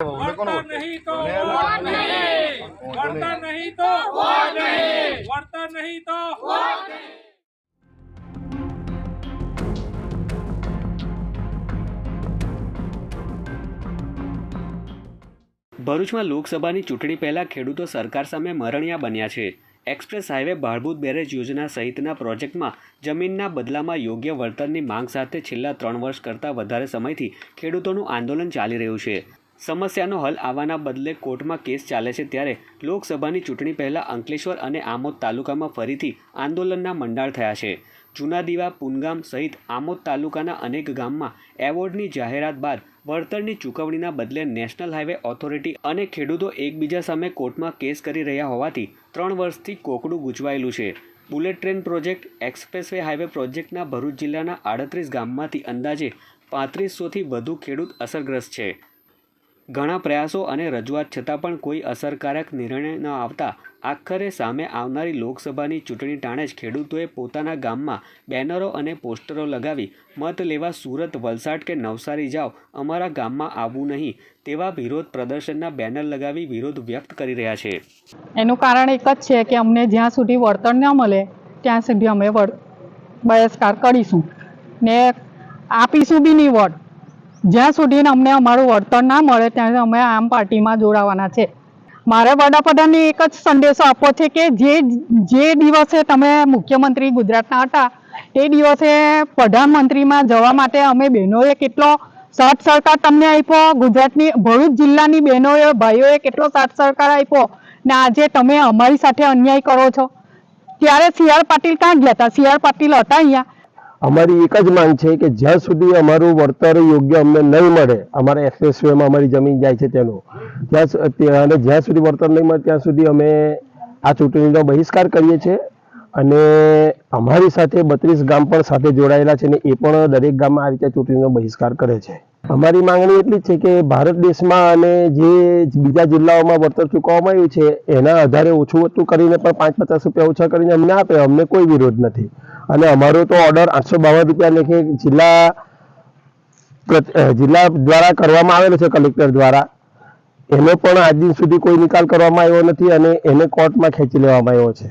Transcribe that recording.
વળતર નહીં તો વોટ નહીં. વળતર નહીં તો વોટ નહીં. વળતર નહીં તો વોટ ભરૂચમાં લોકસભાની ચૂંટણી પહેલા ખેડૂતો સરકાર સામે મરણિયા બન્યા છે. એક્સપ્રેસ હાઈવે ભાડભૂત બેરેજ યોજના સહિતના પ્રોજેક્ટમાં જમીનના બદલામાં યોગ્ય વળતરની માંગ સાથે છેલ્લા ત્રણ વર્ષ કરતાં વધારે સમયથી ખેડૂતોનું આંદોલન ચાલી રહ્યું છે. સમસ્યાનો હલ આવવાના બદલે કોર્ટમાં કેસ ચાલે છે ત્યારે લોકસભાની ચૂંટણી પહેલાં અંકલેશ્વર અને આમોદ તાલુકામાં ફરીથી આંદોલનના મંડાણ થયા છે. જૂના દીવા, પુનગામ સહિત આમોદ તાલુકાના અનેક ગામમાં એવોર્ડની જાહેરાત બાદ વળતરની ચૂકવણીના બદલે નેશનલ હાઈવે ઓથોરિટી અને ખેડૂતો એકબીજા સામે કોર્ટમાં કેસ કરી રહ્યા હોવાથી ત્રણ વર્ષથી કોકડું ગૂંચવાયેલું છે. Bullet train project, expressway highway પ્રોજેક્ટના ભરૂચ જિલ્લાના આડત્રીસ ગામમાંથી અંદાજે પાંત્રીસોથી વધુ ખેડૂત અસરગ્રસ્ત છે. ઘણા પ્રયાસો અને રજૂઆત છતાં પણ કોઈ અસરકારક નિર્ણય ન આવતા આખરે સામે આવનારી લોકસભાની ચૂંટણી ટાણે જ ખેડૂતોએ પોતાના ગામમાં બેનરો અને પોસ્ટરો લગાવી મત લેવા સુરત, વલસાડ કે નવસારી જાઓ, અમારા ગામમાં આવવું નહીં તેવા વિરોધ પ્રદર્શનના બેનર લગાવી વિરોધ વ્યક્ત કરી રહ્યા છે. એનું કારણ એક જ છે કે અમને જ્યાં સુધી વળતર ન મળે, ત્યાં સુધી અમે બહિષ્કાર કરીશું. ને આપીશું બી નહીં વોટ જ્યાં સુધી અમને અમારું વળતર ના મળે, ત્યાં અમે આમ પાર્ટીમાં જોડાવાના છે. મારે વડાપ્રધાનને એક જ સંદેશો આપવો છે કે જે જે દિવસે તમે મુખ્યમંત્રી ગુજરાતના હતા, તે દિવસે પ્રધાનમંત્રીમાં જવા માટે અમે બહેનોએ કેટલો સાથ સહકાર તમને આપ્યો? ગુજરાતની, ભરૂચ જિલ્લાની બહેનોએ, ભાઈઓએ કેટલો સાથ સહકાર આપ્યો? ને આજે તમે અમારી સાથે અન્યાય કરો છો. ત્યારે સી પાટીલ ક્યાં ગયા હતા? સી આર પાટીલ હતા અહીંયા. અમારી એક જ માંગ છે કે જ્યાં સુધી અમારું વળતર યોગ્ય અમને નહીં મળે, અમારા એક્સપ્રેસ વેમાં અમારી જમીન જાય છે તેનું, ત્યાં અને જ્યાં સુધી વળતર નહીં મળે ત્યાં સુધી અમે આ ચૂંટણીનો બહિષ્કાર કરીએ છીએ. અને અમારી સાથે બત્રીસ ગામ પણ સાથે જોડાયેલા છે ને એ પણ દરેક ગામમાં આ રીતે ચૂંટણીનો બહિષ્કાર કરે છે. અમારી માંગણી એટલી જ છે કે ભારત દેશમાં અને જે બીજા જિલ્લાઓમાં વળતર ચૂકવવામાં આવ્યું છે, એના આધારે ઓછું વધતું કરીને પણ પાંચ પચાસ રૂપિયા ઓછા કરીને અમને આપે, અમને કોઈ વિરોધ નથી. અને અમારો તો ઓર્ડર આઠસો બાવન રૂપિયા લેખે જિલ્લા જિલ્લા દ્વારા કરવામાં આવેલો છે કલેક્ટર દ્વારા. એનો પણ આજ દિન સુધી કોઈ નિકાલ કરવામાં આવ્યો નથી અને એને કોર્ટમાં ખેંચી લેવામાં આવ્યો છે.